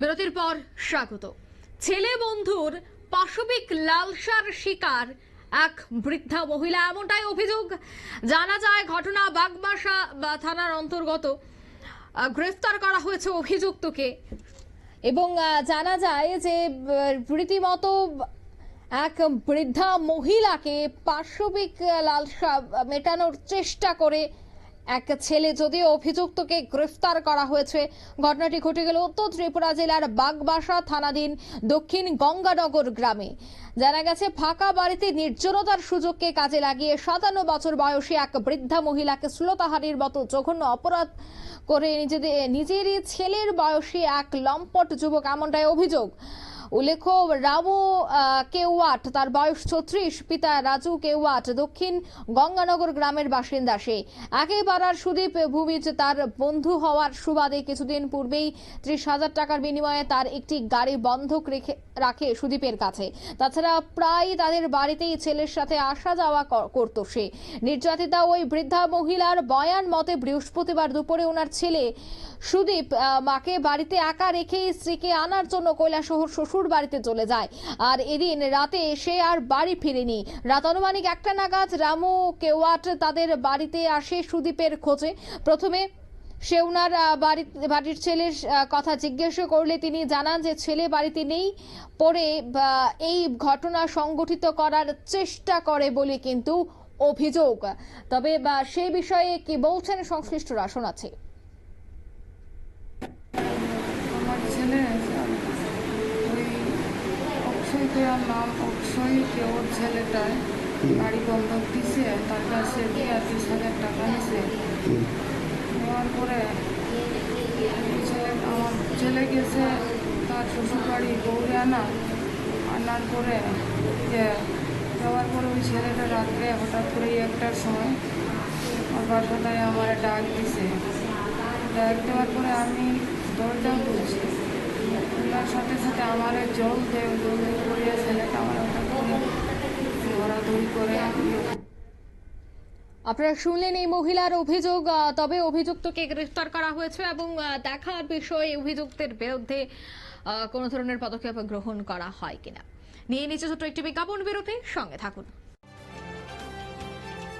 বিরতির পর স্বাগত। ছেলে বন্ধুর পাশবিক লালসার শিকার এক বৃদ্ধা মহিলা, এমনটাই অভিযোগ। জানা যায় ঘটনা বাগমাসা বা থানার অন্তর্গত। গ্রেফতার করা হয়েছে অভিযুক্তকে। এবং জানা যায় যে রীতিমতো এক বৃদ্ধা মহিলাকে পাশবিক লালসা মেটানোর চেষ্টা করে এক ছেলে যদিও অভিযুক্তকে গ্রেফতার করা হয়েছে। ঘটনাটি ঘটে গেল উত্তর ত্রিপুরা জেলার বাগবাসা থানাধীন দক্ষিণ গঙ্গানগর গ্রামে। জানা গেছে, ফাঁকা বাড়িতে নির্জনতার সুযোগকে কাজে লাগিয়ে সাতান্ন বছর বয়সী এক বৃদ্ধা মহিলাকে শ্লোতাহারির মতো জঘন্য অপরাধ করে নিজেদের নিজেরই ছেলের বয়সী এক লম্পট যুবক, এমনটাই অভিযোগ। উল্লেখ্য, রামু কেওয়াট, তার বয়স ছত্রিশ, পিতা রাজু কেওয়াট, দক্ষিণ গঙ্গানগর গ্রামের বাসিন্দা সে। একই পাড়ার সুদীপ ভূমিজ তার বন্ধু হওয়ার সুবাদে কিছুদিন পূর্বেই ত্রিশ হাজার টাকার বিনিময়ে তার একটি গাড়ি বন্ধক রেখে, রাখে সুদীপের কাছে। তাছাড়া প্রায় তাদের বাড়িতেই ছেলের সাথে আসা যাওয়া করতো সে। নির্যাতিতা ওই বৃদ্ধা মহিলার বয়ান মতে বৃহস্পতিবার দুপুরে ওনার ছেলে সুদীপ মাকে বাড়িতে একা রেখেই স্ত্রীকে আনার জন্য কৈলাসহর শ্বশুর বাড়িতে চলে যায়। আর এদিন রাতে সে আর বাড়ি ফিরেনি। রাত আনুমানিক একটা নাগাদ রামু, কেওয়াট তাদের বাড়িতে আসে সুদীপের খোঁজে। প্রথমে সে ওনার বাড়ি বাড়ির ছেলের কথা জিজ্ঞেস করলে তিনি জানান যে ছেলে বাড়িতে নেই, পরে এই ঘটনা সংগঠিত করার চেষ্টা করে বলে কিন্তু অভিযোগ। তবে সেই বিষয়ে কি বলছেন সংশ্লিষ্টরা? শোনাচ্ছে। আমার ছেলে অক্ষয় দেওয়ার নাম অক্ষয় কেওর ছেলেটায় গাড়ি বন্ধক দিছে তার কাছে দিয়া তিরিশ হাজার টাকা নিছে? নেওয়ার পরে ছেলে আমার ছেলে গেছে তার শ্বশুর বাড়ি গৌরে আনা। আনার পরে যে যাওয়ার পরে ওই ছেলেটা রাত্রে হঠাৎ করে একটার সময় আমার বাসাটায় আমার ডাক দিছে। ডাক দেওয়ার পরে আমি সাথে সাথে আমার জল দেয় জল করিয়া ছেলেটা আমার ওটা করে আপনারা শুনলেন এই মহিলার অভিযোগ তবে অভিযুক্তকে গ্রেফতার করা হয়েছে এবং দেখার বিষয়ে অভিযুক্তের বিরুদ্ধে কোনো ধরনের পদক্ষেপ গ্রহণ করা হয় কিনা। নিয়ে নিচে ছোট্ট একটি বিজ্ঞাপন বিরতি, সঙ্গে থাকুন।